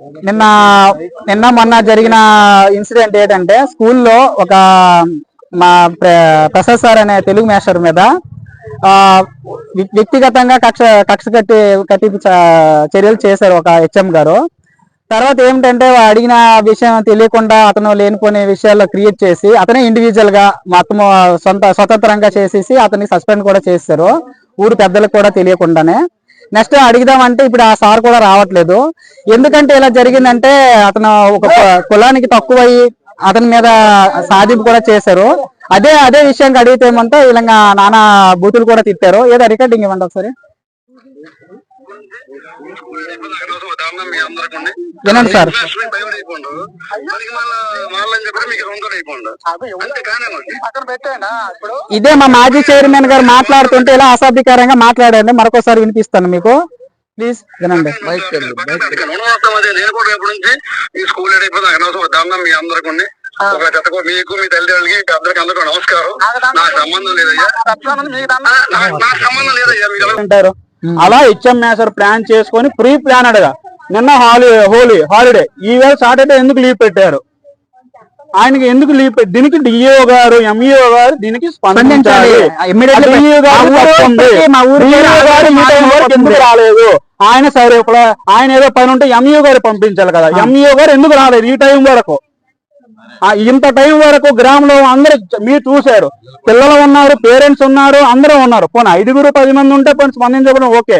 నిన్న నిన్న మొన్న జరిగిన ఇన్సిడెంట్ ఏంటంటే స్కూల్లో ఒక మా ప్ర- ప్రసాద్ సార్ అనే తెలుగు మాస్టర్ మీద వ్య- వ్యక్తిగతంగా కక్ష కక్ష కట్టి కట్టి చ- చర్యలు చేశారు ఒక హెచ్ఎం గారు. తర్వాత ఏమిటంటే అడిగిన విషయం తెలియకుండా అతను లేనిపోని విషయాల్లో క్రియేట్ చేసి అతనే ఇండివిజువల్గా మొత్తం సొంత స్వతంత్రంగా చేసేసి అతన్ని సస్పెండ్ కూడా చేశారు. ఊరు పెద్దలకు కూడా తెలియకుండానే. నెక్స్ట్ అడిగిదామంటే ఇప్పుడు ఆ సార్ కూడా రావట్లేదు. ఎందుకంటే ఇలా జరిగిందంటే అతను ఒక కులానికి తక్కువ అతని మీద సాధింపు కూడా చేశారు. అదే అదే విషయం అడిగితే ఏమంటే ఇలా నానా బూతులు కూడా తిట్టారు. ఏదో రికార్డింగ్ ఇవ్వండి ఒకసారి. వినండి సార్. ఇదే మా మాజీ చైర్మన్ గారు మాట్లాడుతుంటే ఇలా అసభ్యకరంగా మాట్లాడండి. మరొకసారి వినిపిస్తాను మీకు. ప్లీజ్ వినండి. ఉండవస్తాం అదే నేను కూడా రేపు నుంచి ఈ స్కూల్ అయిపోయింది అనవసరం దాన్నం మీ అందరికండి ఒక జతకు మీకు మీ తల్లిదండ్రులకి అందరికి అందరికీ నమస్కారం. నాకు సంబంధం లేదయ్యా. నాకు సంబంధం లేదయ్యా. అంటారు అలా హెచ్ఎం మేసర్ ప్లాన్ చేసుకొని ప్రీ ప్లాన్ అడగా. నిన్న హాలీ హోలీ హాలిడే. ఈవేళ సాటర్డే ఎందుకు లీవ్ పెట్టారు? ఆయనకి ఎందుకు లీవ్ పెట్టి దీనికి డిఈఓ గారు ఎంఈఓ గారు దీనికి స్పందించాలి. ఎందుకు రాలేదు? ఆయన సరే ఆయన ఏదో పని ఉంటే ఎంఈఓ గారు పంపించాలి కదా. ఎంఈఓ గారు ఎందుకు రాలేదు ఈ టైం వరకు? ఇంత టైం వరకు గ్రామంలో అందరూ మీరు చూశారు. పిల్లలు ఉన్నారు పేరెంట్స్ ఉన్నారు అందరూ ఉన్నారు. పోనీ ఐదుగురు పది మంది ఉంటే పోనీ స్పందించడం ఓకే.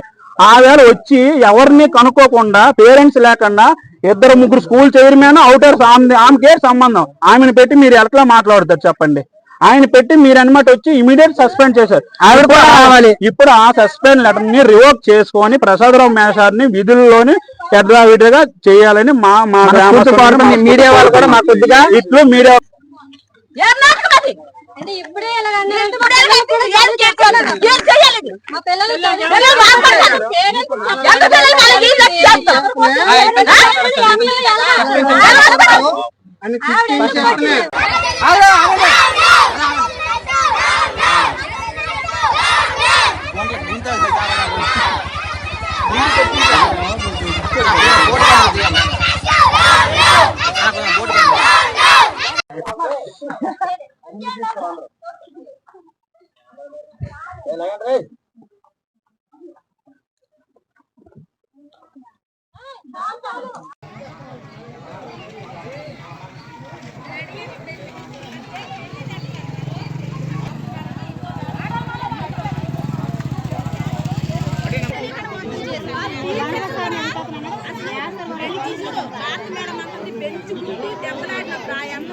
ఆ వేళ వచ్చి ఎవరిని కనుక్కోకుండా పేరెంట్స్ లేకుండా ఇద్దరు ముగ్గురు స్కూల్ చైర్మన్ అవుటర్స్ ఆమె ఆమెకే సంబంధం. ఆమెను పెట్టి మీరు ఎట్లా మాట్లాడతారు చెప్పండి. ఆయన పెట్టి మీరు అనమాట వచ్చి ఇమీడియట్ సస్పెండ్ చేశారు. ఆవిడ కూడా రావాలి. ఇప్పుడు ఆ సస్పెండ్ లెటర్ని రివోక్ చేసుకొని ప్రసాదరావు మేషార్ని విధుల్లోని పెద్ద విడ్రగా చేయాలని మా మా గ్రామ మీడియా వాళ్ళు కూడా మా కొద్దిగా ఇట్లు మీడియా అలా మేడం అంటుంది బెంచ్ గుండి దెబ్బలాడిన ప్రాయమ్మ